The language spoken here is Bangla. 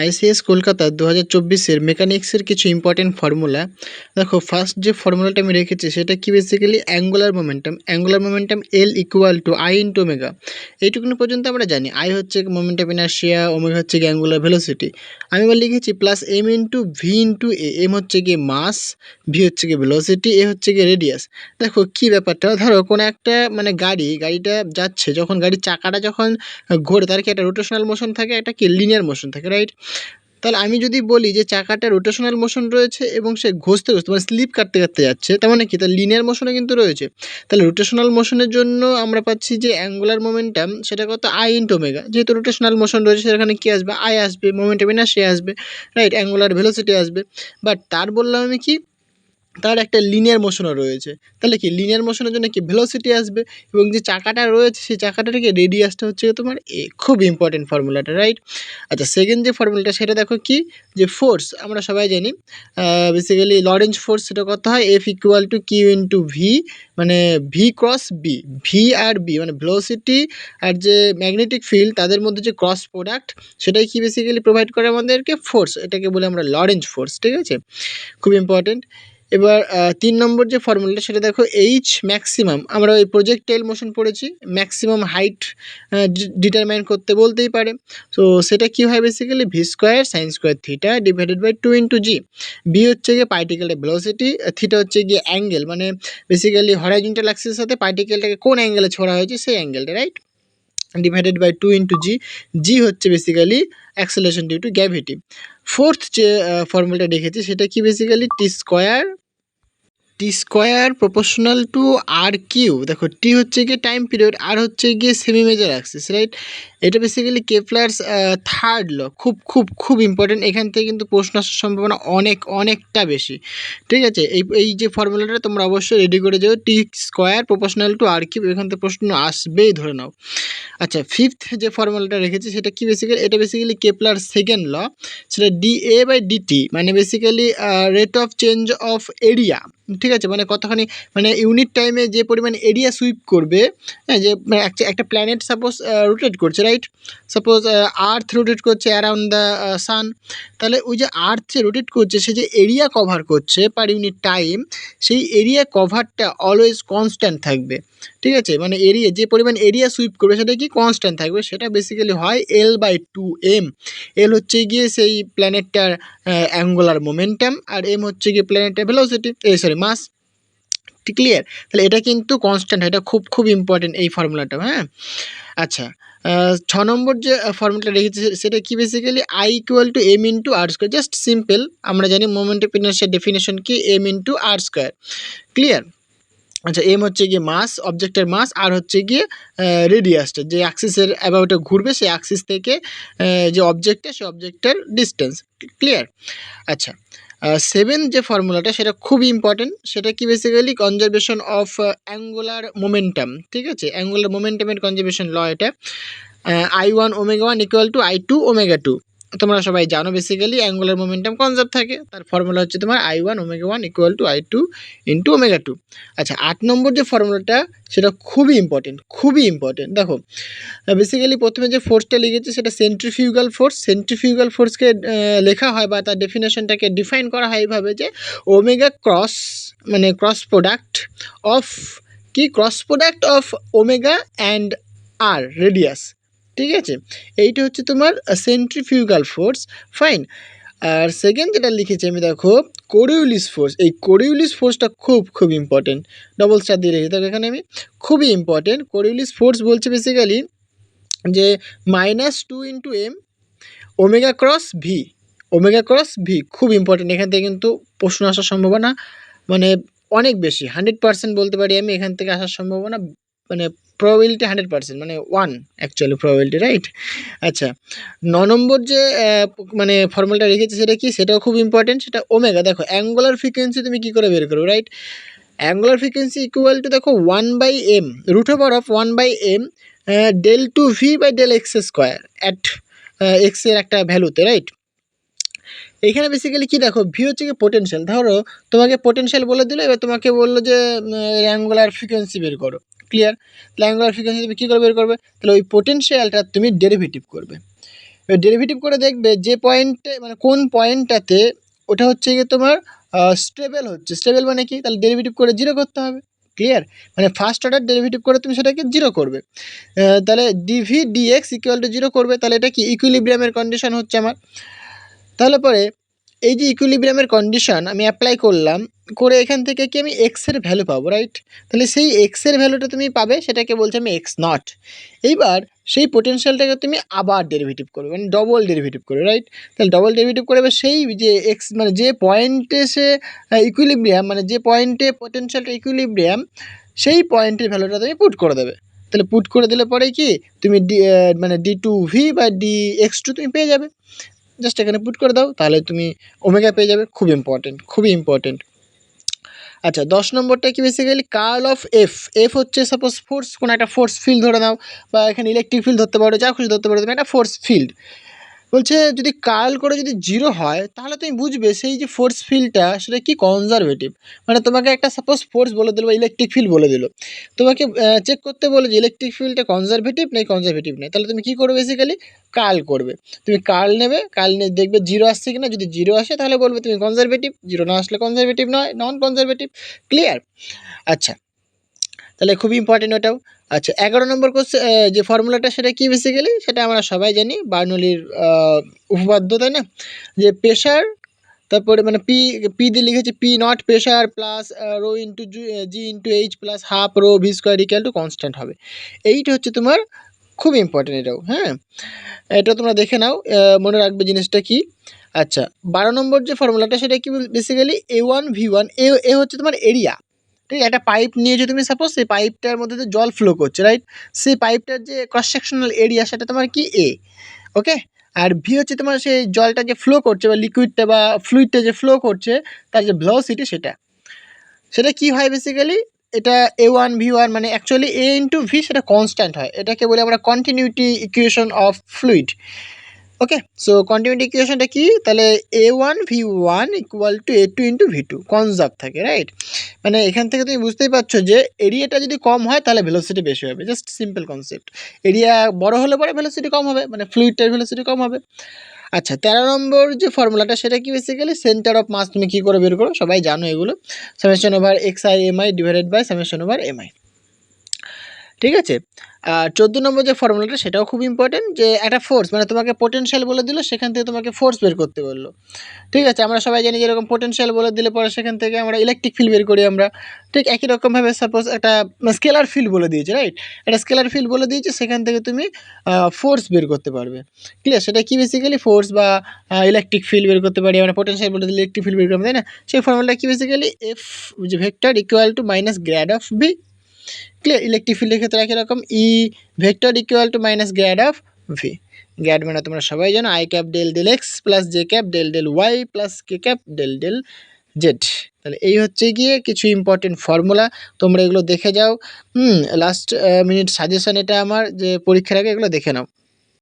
আইসিএস কলকাতা দু হাজার চব্বিশের মেকানিক্সের কিছু ইম্পর্টেন্ট ফর্মুলা দেখো ফার্স্ট যে ফর্মুলাটা আমি রেখেছি, সেটা কি basically angular momentum angular momentum L equal to I into omega এইটুকুনি পর্যন্ত আমরা জানি। আই হচ্ছে মোমেন্টাম ইনার্শিয়া ওমেগা হচ্ছে গিয়ে অ্যাঙ্গুলার ভেলোসিটি আমি এবার লিখেছি plus M into V into A M হচ্ছে গিয়ে মাস ভি হচ্ছে গিয়ে ভেলোসিটি এ হচ্ছে গিয়ে রেডিয়াস দেখো, কি ব্যাপারটা? ধরো, কোনো একটা মানে গাড়ি, গাড়িটা যাচ্ছে, যখন গাড়ির চাকাটা যখন ঘোরে, তার কি একটা রোটেশনাল মোশন থাকে? একটা কি লিনিয়ার মোশন থাকে রাইট তাহলে আমি যদি বলি যে চাকাটা রোটেশনাল মোশন রয়েছে এবং সে ঘষতে ঘষতে মানে স্লিপ কাটতে কাটতে যাচ্ছে, তার মানে কি? তার লিনিয়ার মোশনে কিন্তু রয়েছে। তাহলে রোটেশনাল মোশনের জন্য আমরা পাচ্ছি যে অ্যাঙ্গুলার মোমেন্টাম সেটা কত? আই ইন্ট ওমেগা যেহেতু রোটেশনাল মোশন রয়েছে, সেখানে কী আসবে? আই আসবে মোমেন্টাম সে আসবে রাইট অ্যাঙ্গুলার ভেলোসিটি আসবে। বাট তার বললাম আমি কি? তার একটা লিনিয়ার মোশনও রয়েছে। তাহলে কি? লিনিয়ার মোশনের জন্য কি ভেলোসিটি আসবে? এবং যে চাকাটা রয়েছে, সেই চাকাটা থেকে রেডিয়াসটা হচ্ছে তোমার এ, খুব ইম্পর্টেন্ট ফর্মুলাটা রাইট আচ্ছা সেকেন্ড যে ফর্মুলাটা সেটা দেখো কি? যে ফোর্স আমরা সবাই জানি বেসিক্যালি লরেঞ্জ ফোর্স সেটা কত হয়? F equal to Q into V মানে ভি ক্রস বি ভি আর বি মানে ভেলোসিটি আর যে ম্যাগনেটিক ফিল্ড তাদের মধ্যে যে ক্রস প্রোডাক্ট সেটাই কি বেসিক্যালি প্রোভাইড করে আমাদেরকে? ফোর্স এটাকে বলে আমরা লরেঞ্জ ফোর্স ঠিক আছে? খুব ইম্পর্টেন্ট এবার তিন নম্বর যে ফর্মুলাটা সেটা দেখো এইচ ম্যাক্সিমাম আমরা ওই প্রজেক্টাইল মোশন পড়েছি। ম্যাক্সিমাম হাইট ডিটারমাইন করতে বলতেই পারে। তো সেটা কী হয় basically V square sine square theta divided by two into G B হচ্ছে গিয়ে পার্টিকেলের ভেলোসিটি থিটা হচ্ছে গিয়ে অ্যাঙ্গেল মানে বেসিক্যালি হরাইজন্টাল অ্যাক্সিসের সাথে পার্টিকেলটাকে কোন অ্যাঙ্গেলে ছোড়া হয়েছে, সেই অ্যাঙ্গেলটা right divided by two into G G হচ্ছে basically acceleration due to gravity fourth যে ফর্মুলাটা দেখেছি, সেটা কি basically T square T square proportional to R cube. দেখো, টি হচ্ছে গিয়ে টাইম পিরিয়ড, আর হচ্ছে গিয়ে সেমি মেজার অ্যাক্সিস রাইট এটা বেসিক্যালি কেপলার্স থার্ড ল খুব খুব খুব ইম্পর্টেন্ট এখান থেকে কিন্তু প্রশ্ন আসার সম্ভাবনা অনেক, অনেকটা বেশি। ঠিক আছে? এই এই যে ফর্মুলাটা তোমরা অবশ্যই রেডি করে যাও। T square proportional to R cube, এখান থেকে প্রশ্ন আসবেই, ধরে নাও। আচ্ছা ফিফথ যে ফর্মুলাটা রেখেছি, সেটা কি বেসিক্যালি এটা বেসিক্যালি কেপলার সেকেন্ড ল সেটা ডি এ বাই ডিটি মানে basically rate of change of area ঠিক আছে মানে কতখানি মানে ইউনিট টাইমে যে পরিমাণ এরিয়া সুইপ করবে হ্যাঁ যে মানে একটা প্ল্যানেট সাপোজ রোটেট করছে রাইট সাপোজ আর্থ রোটেট করছে অ্যারাউন্ড দ্য সান তাহলে ওই যে আর্থ যে রোটেট করছে, সে যে এরিয়া কভার করছে পার ইউনিট টাইম সেই এরিয়া কভারটা অলওয়েজ কনস্ট্যান্ট থাকবে, ঠিক আছে? মানে এরিয়া যে পরিমাণ এরিয়া সুইপ করবে, সেটা কি কনস্ট্যান্ট থাকবে? সেটা বেসিক্যালি হয় L by two M L হচ্ছে গিয়ে সেই প্ল্যানেটটার অ্যাঙ্গুলার মোমেন্টাম আর এম হচ্ছে গিয়ে প্ল্যানেটের ভেলোসিটি এই সরি মাস ক্লিয়ার তাহলে এটা কিন্তু কনস্ট্যান্ট এটা খুব খুব ইম্পর্টেন্ট এই ফর্মুলাটা হ্যাঁ? আচ্ছা ছ নম্বর যে ফর্মুলাটা রেখেছি, সেটা কি basically I equal to M into R square just simple আমরা জানি মোমেন্ট অফ ইনার্সিয়ার ডেফিনেশন কি? M into R square clear আচ্ছা এম হচ্ছে গিয়ে মাস অবজেক্টের মাস আর হচ্ছে গিয়ে রেডিয়াসটা যে অ্যাক্সিসের অ্যাবাউটে ঘুরবে, সেই অ্যাক্সিস থেকে যে অবজেক্টটা সেই অবজেক্টের ডিস্টেন্স ক্লিয়ার আচ্ছা সেভেন যে ফর্মুলাটা সেটা খুবই ইম্পর্টেন্ট সেটা কি basically conservation of angular momentum ঠিক আছে? অ্যাঙ্গুলার মোমেন্টামের কনজারভেশন ল এটা। I one omega one equal to I two omega two তোমরা সবাই জানো বেসিক্যালি অ্যাঙ্গুলার মোমেন্টাম কনজার্ভ থাকে। তার ফর্মুলা হচ্ছে তোমার I one omega one equal to I two into omega two আচ্ছা আট নম্বর যে ফর্মুলাটা সেটা খুবই ইম্পর্টেন্ট খুবই ইম্পর্টেন্ট দেখো বেসিক্যালি প্রথমে যে ফোর্সটা লিখেছে, সেটা সেন্ট্রিফিউগাল ফোর্স সেন্ট্রিফিউগাল ফোর্সকে লেখা হয় বা তার ডেফিনেশনটাকে ডিফাইন করা হয় এইভাবে যে ওমেগা ক্রস মানে ক্রস প্রোডাক্ট অফ কি? Cross product of omega and R radius ঠিক আছে? এইটা হচ্ছে তোমার সেন্ট্রিফিউগাল ফোর্স ফাইন আর সেকেন্ড যেটা লিখেছি আমি, দেখো কোরিউলিস ফোর্স এই কোরিউলিস ফোর্সটা খুব খুব ইম্পর্টেন্ট ডবল স্টার দিয়ে রেখেছি। দেখো এখানে আমি, খুবই ইম্পর্টেন্ট কোরিউলিস ফোর্স বলছে বেসিক্যালি যে minus two into M omega cross V omega cross V খুব ইম্পর্টেন্ট এখান থেকে কিন্তু প্রশ্ন আসার সম্ভাবনা মানে অনেক বেশি। হান্ড্রেড পার্সেন্ট বলতে পারি আমি, এখান থেকে আসার সম্ভাবনা মানে প্রবাবিলিটি হান্ড্রেড পার্সেন্ট মানে ওয়ান অ্যাকচুয়ালি প্রবাবিলিটি রাইট আচ্ছা ন নম্বর যে মানে ফর্মুলাটা রেখেছে সেটা কি? সেটাও খুব ইম্পর্টেন্ট সেটা ওমেগা দেখো অ্যাঙ্গুলার ফ্রিকোয়েন্সি তুমি কী করে বের করো right angular frequency equal to দেখো one by M root over of one by M del two V by del X square at এক্সের একটা ভ্যালুতে রাইট এইখানে বেসিক্যালি কী দেখো ভি হচ্ছে কি পোটেনশিয়াল ধরো, তোমাকে পোটেনশিয়াল বলে দিলো, এবার তোমাকে বলল যে অ্যাঙ্গুলার ফ্রিকোয়েন্সি বের করো। ক্লিয়ার তাহলে অ্যাঙ্গুলার ফ্রিকোয়েন্সি তুমি কী করে বের করবে? তাহলে ওই পোটেনশিয়ালটা তুমি ডেরিভেটিভ করবে। ডেরিভেটিভ করে দেখবে যে পয়েন্টে মানে কোন পয়েন্টটাতে ওটা হচ্ছে গিয়ে তোমার স্টেবল হচ্ছে। স্টেবল মানে কি? তাহলে ডেরিভেটিভ করে জিরো করতে হবে। ক্লিয়ার মানে ফার্স্ট অর্ডার ডেরিভেটিভ করে তুমি সেটাকে জিরো করবে। তাহলে DV DX equal to zero করবে। তাহলে এটা কি? ইকুইলিব্রিয়ামের কন্ডিশন হচ্ছে আমার। তাহলে পরে এই যে ইকুইলিব্রিয়ামের কন্ডিশন আমি অ্যাপ্লাই করলাম, করে এখান থেকে কি আমি এক্সের ভ্যালু পাবো রাইট তাহলে সেই এক্সের ভ্যালুটা তুমি পাবে, সেটাকে বলছে আমি এক্স নট এইবার সেই পোটেনশিয়ালটাকে তুমি আবার ডেরিভেটিভ করবে মানে ডবল ডেরিভেটিভ করবে রাইট তাহলে ডবল ডেরিভেটিভ করে এবার সেই যে এক্স মানে যে পয়েন্টে সে ইকুইলিব্রিয়াম মানে যে পয়েন্টে পোটেনশিয়ালটা ইকুইলিব্রিয়াম সেই পয়েন্টের ভ্যালুটা তুমি পুট করে দেবে। তাহলে পুট করে দিলে পরে কি? তুমি ডি মানে ডি টু ভি বা ডি এক্স টু তুমি পেয়ে যাবে। জাস্ট এখানে পুট করে দাও, তাহলে তুমি ওমেগা পেয়ে যাবে, খুব ইম্পর্টেন্ট খুবই ইম্পর্টেন্ট আচ্ছা দশ নম্বরটা কি basically curl of F F হচ্ছে সাপোজ ফোর্স কোনো একটা ফোর্স ফিল্ড ধরে নাও, বা এখানে ইলেকট্রিক ফিল্ড ধরতে পারো, যা খুশি ধরতে পারো, তুমি একটা ফোর্স ফিল্ড বলছে, যদি কার্ল করে যদি জিরো হয়, তাহলে তুমি বুঝবে সেই যে ফোর্স ফিল্ডটা সেটা কি কনজারভেটিভ মানে তোমাকে একটা সাপোজ ফোর্স বলে দিল বা ইলেকট্রিক ফিল্ড বলে দিল। তোমাকে চেক করতে বলে যে ইলেকট্রিক ফিল্ডটা কনজারভেটিভ নেই কনজারভেটিভ নেই? তাহলে তুমি কী করবে বেসিক্যালি কার্ল করবে। তুমি কার্ল নেবে কার্ল নিয়ে দেখবে জিরো আসছে কিনা। যদি জিরো আসে, তাহলে বলবে তুমি কনজারভেটিভ জিরো না আসলে কনজারভেটিভ নয় নন কনজারভেটিভ ক্লিয়ার আচ্ছা তাহলে খুবই ইম্পর্টেন্ট ওটাও। আচ্ছা এগারো নম্বর কোশ্চেন যে ফর্মুলাটা সেটা কি বেসিক্যালি সেটা আমরা সবাই জানি, বার্নলির উপপাদ্য, তাই না? যে প্রেশার তারপরে মানে পি পি দিয়ে লিখেছি P nought pressure plus rho into G into H plus half rho V square equal to constant হবে। এইটা হচ্ছে তোমার খুব ইম্পর্টেন্ট এটাও হ্যাঁ? এটা তোমরা দেখে নাও মনে রাখবে জিনিসটা কি? আচ্ছা বারো নম্বর যে ফর্মুলাটা সেটা কি basically A one V one A হচ্ছে তোমার এরিয়া ঠিক একটা পাইপ নিয়েছো তুমি সাপোজ সেই পাইপটার মধ্যে দিয়ে জল ফ্লো করছে রাইট সেই পাইপটার যে ক্রস সেকশনাল এরিয়া সেটা তোমার কি এ ওকে আর ভি হচ্ছে তোমার সেই জলটা যে ফ্লো করছে বা লিকুইডটা বা ফ্লুইডটা যে ফ্লো করছে, তার যে ভ্লোসিটি সেটা। সেটা কি হয় বেসিক্যালি এটা এ ওয়ান ভি ওয়ান মানে অ্যাকচুয়ালি এ ইন্টু ভি সেটা কনস্ট্যান্ট হয়। এটাকে বলি আমরা continuity equation of fluid okay so continuity ইকুয়েশনটা কি? তাহলে A one V one equal to A two into V two conserve থাকে রাইট মানে এখান থেকে তুমি বুঝতেই পারছ যে এরিয়াটা যদি কম হয়, তাহলে ভেলোসিটি বেশি হবে জাস্ট সিম্পল কনসেপ্ট এরিয়া বড় হলে পরে ভেলোসিটি কম হবে মানে ফ্লুইডটার ভেলোসিটি কম হবে। আচ্ছা তেরো নম্বর যে ফর্মুলাটা সেটা কি বেসিক্যালি সেন্টার অফ মাস তুমি কী করে বের করো? সবাই জানো এগুলো। Summation over X I M I divided by summation over M I ঠিক আছে? আর চোদ্দ নম্বর যে ফর্মুলাটা সেটাও খুব ইম্পর্টেন্ট যে একটা ফোর্স মানে তোমাকে পোটেনশিয়াল বলে দিল, সেখান থেকে তোমাকে ফোর্স বের করতে বলল। ঠিক আছে? আমরা সবাই জানি যেরকম পোটেনশিয়াল বলে দিলে পরে সেখান থেকে আমরা ইলেকট্রিক ফিল্ড বের করি আমরা। ঠিক একই রকমভাবে সাপোজ একটা স্কেলার ফিল্ড বলে দিয়েছে রাইট একটা স্কেলার ফিল্ড বলে দিয়েছে, সেখান থেকে তুমি ফোর্স বের করতে পারবে। ক্লিয়ার সেটা কি বেসিক্যালি ফোর্স বা ইলেকট্রিক ফিল্ড বের করতে পারি আমরা পোটেনশিয়াল বলে দিলে ইলেকট্রিক ফিল্ড বের করব তাই না? সেই ফর্মুলাটা কি বেসিক্যালি এফ যে vector equal to minus grad of B clear electric ফিল্ডের ক্ষেত্রে একই রকম E vector equal to minus grad of V grad মানে তোমরা সবাই জানো I cap del del X plus J cap del del Y plus K cap del del Z তাহলে এই হচ্ছে গিয়ে কিছু ইম্পর্টেন্ট ফর্মুলা তোমরা এগুলো দেখে যাও। হুম লাস্ট মিনিট সাজেশন এটা আমার যে পরীক্ষার আগে এগুলো দেখে নাও।